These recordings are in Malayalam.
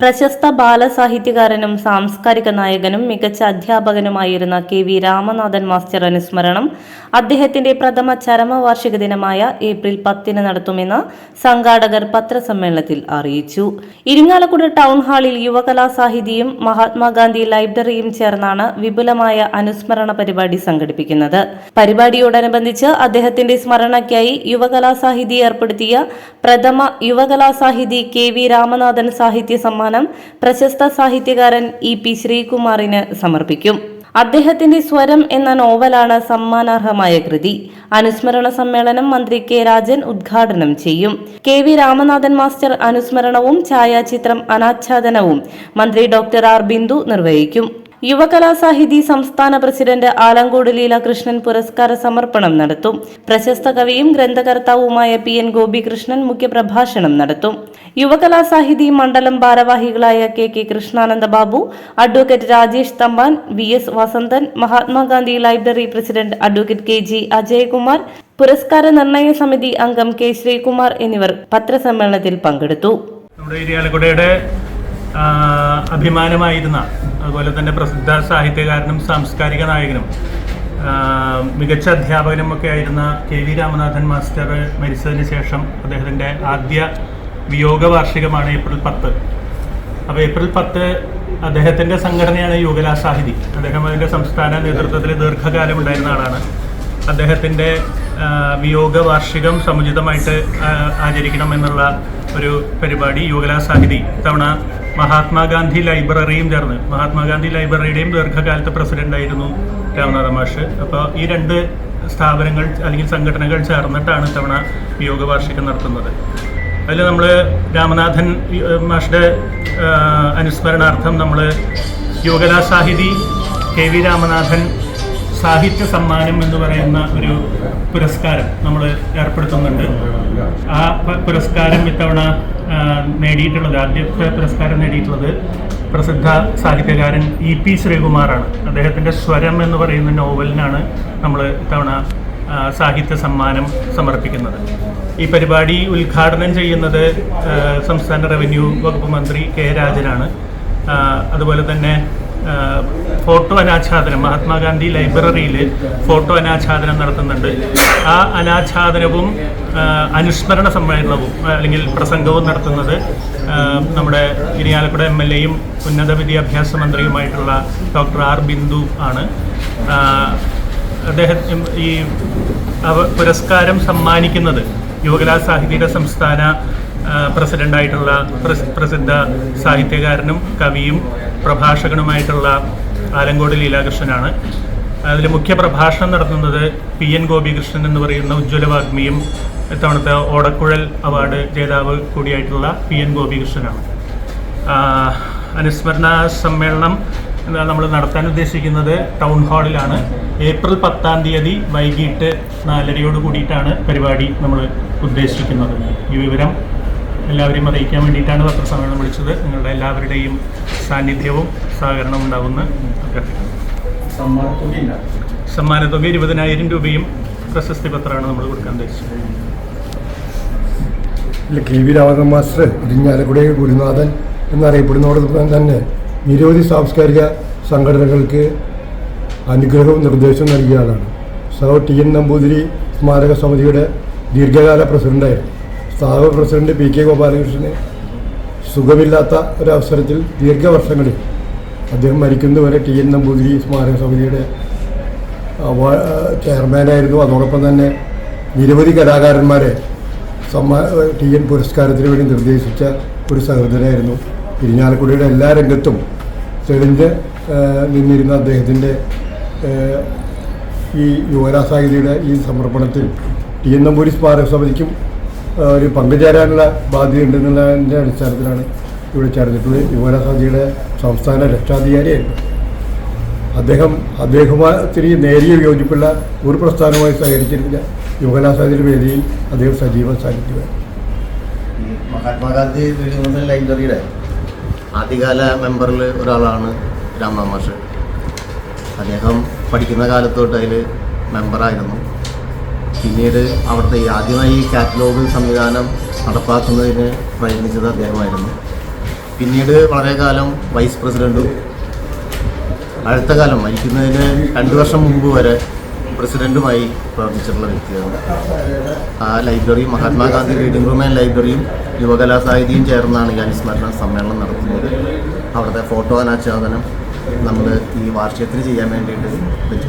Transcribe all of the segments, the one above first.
പ്രശസ്ത ബാലസാഹിത്യകാരനും സാംസ്കാരിക നായകനും മികച്ച അധ്യാപകനുമായിരുന്ന കെ വി രാമനാഥൻ മാസ്റ്റർ അനുസ്മരണം അദ്ദേഹത്തിന്റെ പ്രഥമ ചരമവാർഷിക ദിനമായ ഏപ്രിൽ പത്തിന് നടത്തുമെന്ന് സംഘാടകർ പത്രസമ്മേളനത്തിൽ അറിയിച്ചു. ഇരിങ്ങാലക്കുട ടൗൺ ഹാളിൽ യുവകലാസാഹിതിയും മഹാത്മാഗാന്ധി ലൈബ്രറിയും ചേർന്നാണ് വിപുലമായ അനുസ്മരണ പരിപാടി സംഘടിപ്പിക്കുന്നത്. പരിപാടിയോടനുബന്ധിച്ച് അദ്ദേഹത്തിന്റെ സ്മരണയ്ക്കായി യുവകലാസാഹിതി ഏർപ്പെടുത്തിയ പ്രഥമ യുവകലാസാഹിതി കെ വി രാമനാഥൻ സാഹിത്യ സമ്മാനം പ്രശസ്ത സാഹിത്യകാരൻ ഇ പി ശ്രീകുമാറിന് സമർപ്പിക്കും. അദ്ദേഹത്തിന്റെ സ്വരം എന്ന നോവലാണ് സമ്മാനാർഹമായ കൃതി. അനുസ്മരണ സമ്മേളനം മന്ത്രി കെ രാജൻ ഉദ്ഘാടനം ചെയ്യും. കെ വി രാമനാഥൻ മാസ്റ്റർ അനുസ്മരണവും ഛായാചിത്രം അനാച്ഛാദനവും മന്ത്രി ഡോക്ടർ ആർ ബിന്ദു നിർവഹിക്കും. യുവകലാസാഹിതി സംസ്ഥാന പ്രസിഡന്റ് ആലങ്കോട് ലീലാകൃഷ്ണൻ പുരസ്കാര സമർപ്പണം നടത്തും. പ്രശസ്ത കവിയും ഗ്രന്ഥകർത്താവുമായ പി എൻ ഗോപികൃഷ്ണൻ മുഖ്യപ്രഭാഷണം നടത്തും. യുവകലാസാഹിതി മണ്ഡലം ഭാരവാഹികളായ K K Krishnananda Babu advocate Rajesh Thampan V S Vasanthan Mahatma Gandhi library president advocate K G Ajayakumar പുരസ്കാര നിർണയ സമിതി അംഗം കെ ശ്രീകുമാർ എന്നിവർ പത്രസമ്മേളനത്തിൽ പങ്കെടുത്തു. നമ്മുടെ അഭിമാനമായിരുന്ന അതുപോലെ തന്നെ പ്രസിദ്ധ സാഹിത്യകാരനും സാംസ്കാരിക നായകനും മികച്ച അധ്യാപകനും ഒക്കെ ആയിരുന്ന കെ വി രാമനാഥൻ മാസ്റ്റർ മരിച്ചതിന് ശേഷം അദ്ദേഹത്തിന്റെ ആദ്യ വിയോഗ വാർഷികമാണ് ഏപ്രിൽ പത്ത്. അപ്പോൾ ഏപ്രിൽ പത്ത് അദ്ദേഹത്തിന്റെ സംഘടനയാണ് യുവകലാ സാഹിതി. അദ്ദേഹം അതിന്റെ സംസ്ഥാന നേതൃത്വത്തിൽ ദീർഘകാലം ഉണ്ടായിരുന്ന ആളാണ്. അദ്ദേഹത്തിന്റെ വിയോഗ വാർഷികം സമുചിതമായിട്ട് ആചരിക്കണം എന്നുള്ള ഒരു പരിപാടി യുവകലാ സാഹിതി ഇത്തവണ മഹാത്മാഗാന്ധി ലൈബ്രറിയും ചേർന്ന്. മഹാത്മാഗാന്ധി ലൈബ്രറിയുടെയും ദീർഘകാലത്തെ പ്രസിഡന്റായിരുന്നു രാമനാഥ മാഷ്. അപ്പോൾ ഈ രണ്ട് സ്ഥാപനങ്ങൾ അല്ലെങ്കിൽ സംഘടനകൾ ചേർന്നിട്ടാണ് ഇത്തവണ യോഗ വാർഷികം നടത്തുന്നത്. അതിൽ നമ്മൾ രാമനാഥൻ മാഷുടെ അനുസ്മരണാർത്ഥം നമ്മൾ യോഗലാ സാഹിതി കെ വി രാമനാഥൻ സാഹിത്യ സമ്മാനം എന്ന് പറയുന്ന ഒരു പുരസ്കാരം നമ്മൾ ഏർപ്പെടുത്തുന്നുണ്ട്. ആ പുരസ്കാരം ഇത്തവണ നേടിയിട്ടുള്ളത് ആദ്യത്തെ പുരസ്കാരം നേടിയിട്ടുള്ളത് പ്രസിദ്ധ സാഹിത്യകാരൻ ഇ പി ശ്രീകുമാറാണ്. അദ്ദേഹത്തിന്റെ സ്വരം എന്ന് പറയുന്ന നോവലിനാണ് നമ്മൾ ഇത്തവണ സാഹിത്യ സമ്മാനം സമർപ്പിക്കുന്നത്. ഈ പരിപാടി ഉദ്ഘാടനം ചെയ്യുന്നത് സംസ്ഥാന റവന്യൂ വകുപ്പ് മന്ത്രി കെ രാജനാണ്. അതുപോലെ തന്നെ ഫോട്ടോ അനാച്ഛാദനം. മഹാത്മാഗാന്ധി ലൈബ്രറിയിൽ ഫോട്ടോ അനാച്ഛാദനം നടത്തുന്നുണ്ട്. ആ അനാച്ഛാദനവും അനുസ്മരണ സമ്മേളനവും അല്ലെങ്കിൽ പ്രസംഗവും നടത്തുന്നത് നമ്മുടെ ഇരിയാലക്കുട എം എൽ എയും ഉന്നത വിദ്യാഭ്യാസ മന്ത്രിയുമായിട്ടുള്ള ഡോക്ടർ ആർ ബിന്ദു ആണ്. അദ്ദേഹം ഈ പുരസ്കാരം സമ്മാനിക്കുന്നത് യുവകലാ സാഹിത്യ സംസ്ഥാന ആ, പ്രസിഡന്റായിട്ടുള്ള പ്രസി- പ്രസിദ്ധ സാഹിത്യകാരനും കവിയും പ്രഭാഷകനുമായിട്ടുള്ള ആലങ്കോട് ലീലാകൃഷ്ണനാണ്. അതിൽ മുഖ്യ പ്രഭാഷണം നടത്തുന്നത് പി എൻ ഗോപികൃഷ്ണൻ എന്ന് പറയുന്ന ഉജ്ജ്വല വാഗ്മിയും ഇത്തവണത്തെ ഓടക്കുഴൽ അവാർഡ് ജേതാവ് കൂടിയായിട്ടുള്ള പി എൻ ഗോപികൃഷ്ണനാണ്. അനുസ്മരണ സമ്മേളനം നമ്മൾ നടത്താൻ ഉദ്ദേശിക്കുന്നത് ടൗൺ ഹാളിലാണ്. ഏപ്രിൽ പത്താം തീയതി വൈകിട്ട് നാലരയോട് കൂടിയിട്ടാണ് പരിപാടി നമ്മൾ ഉദ്ദേശിക്കുന്നത്. ഈ വിവരം എല്ലാവരെയും അറിയിക്കാൻ വേണ്ടിയിട്ടാണ് പത്രസമ്മേളനം വിളിച്ചത്. നിങ്ങളുടെ എല്ലാവരുടെയും സാന്നിധ്യവും സഹകരണവും ഉണ്ടാവുമെന്ന് അഭ്യർത്ഥിക്കുന്നു. സമ്മാനത്തുക ഇരുപതിനായിരം രൂപയും പ്രശസ്തി പത്രമാണ് നമ്മൾ കൊടുക്കാൻ ഉദ്ദേശിച്ചത്. ഇല്ല, കെ വി രാമകൃ മാസ്റ്റർ ഇരിഞ്ഞാലക്കുട ഗുരുനാഥൻ എന്നറിയപ്പെടുന്നതോടൊപ്പം തന്നെ നിരവധി സാംസ്കാരിക സംഘടനകൾക്ക് അനുഗ്രഹവും നിർദ്ദേശവും നൽകിയ ആളാണ്. സഹോ ടി എൻ നമ്പൂതിരി സ്മാരക സമിതിയുടെ ദീർഘകാല പ്രസിഡന്റായിരുന്നു. സ്ഥാപക പ്രസിഡന്റ് പി കെ ഗോപാലകൃഷ്ണന് സുഖമില്ലാത്ത ഒരവസരത്തിൽ ദീർഘവർഷങ്ങളിൽ അദ്ദേഹം മരിക്കുന്നതുവരെ ടി എൻ നമ്പൂതിരി സ്മാരക സമിതിയുടെ ചെയർമാനായിരുന്നു. അതോടൊപ്പം തന്നെ നിരവധി കലാകാരന്മാരെ സമ്മാ ടി എൻ പുരസ്കാരത്തിന് വേണ്ടി നിർദ്ദേശിച്ച ഒരു സഹോദരനായിരുന്നു ഇരിഞ്ഞാലക്കുടിയുടെ എല്ലാ രംഗത്തും തെളിഞ്ഞ് നിന്നിരുന്ന അദ്ദേഹത്തിന്റെ ഈ യുവരാസാഹിതിയുടെ ഈ സമർപ്പണത്തിൽ ടി എൻ നമ്പൂരി സ്മാരക സമിതിക്കും ഒരു പങ്കുചേരാനുള്ള ബാധ്യതയുണ്ടെന്നുള്ളതിന്റെ അടിസ്ഥാനത്തിലാണ് ഇവിടെ ചേർന്നിട്ടുള്ളത്. യുവരാ സാഹിതിയുടെ സംസ്ഥാന രക്ഷാധികാരിയായിരുന്നു. അദ്ദേഹം അദ്ദേഹത്തിന് നേരിയ യോജിപ്പുള്ള ഒരു പ്രസ്ഥാനമായി സഹകരിച്ചിരുന്നില്ല. യുവകലാസാഹിത്യ വേദിയിൽ അദ്ദേഹം സജീവ സാന്നിധ്യമായി മഹാത്മാഗാന്ധി ലൈബ്രറിയുടെ ആദ്യകാല മെമ്പറിൽ ഒരാളാണ് രാമനാമാഷ് അദ്ദേഹം പഠിക്കുന്ന കാലത്തോട്ട് തൊട്ട് അതിൽ മെമ്പറായിരുന്നു. പിന്നീട് അവിടുത്തെ ആദ്യമായി കാറ്റലോഗ് സംവിധാനം നടപ്പാക്കുന്നതിന് പ്രയത്നിച്ചത് അദ്ദേഹമായിരുന്നു. പിന്നീട് വളരെ കാലം വൈസ് പ്രസിഡന്റും അടുത്ത കാലം മരിക്കുന്നതിന് രണ്ട് വർഷം മുമ്പ് വരെ പ്രസിഡന്റുമായി പ്രവർത്തിച്ചിട്ടുള്ള വ്യക്തിയാണ്. ആ library Mahatma Gandhi reading room and ലൈബ്രറിയും യുവകലാസാഹിതിയും ചേർന്നാണ് ഈ അനുസ്മരണ സമ്മേളനം നടത്തുന്നത്. അവിടുത്തെ ഫോട്ടോ അനാച്ഛാദനം നമ്മൾ ഈ വാർഷികത്തിന് ചെയ്യാൻ വേണ്ടിയിട്ട് വെച്ച്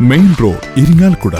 main road Irinjalakuda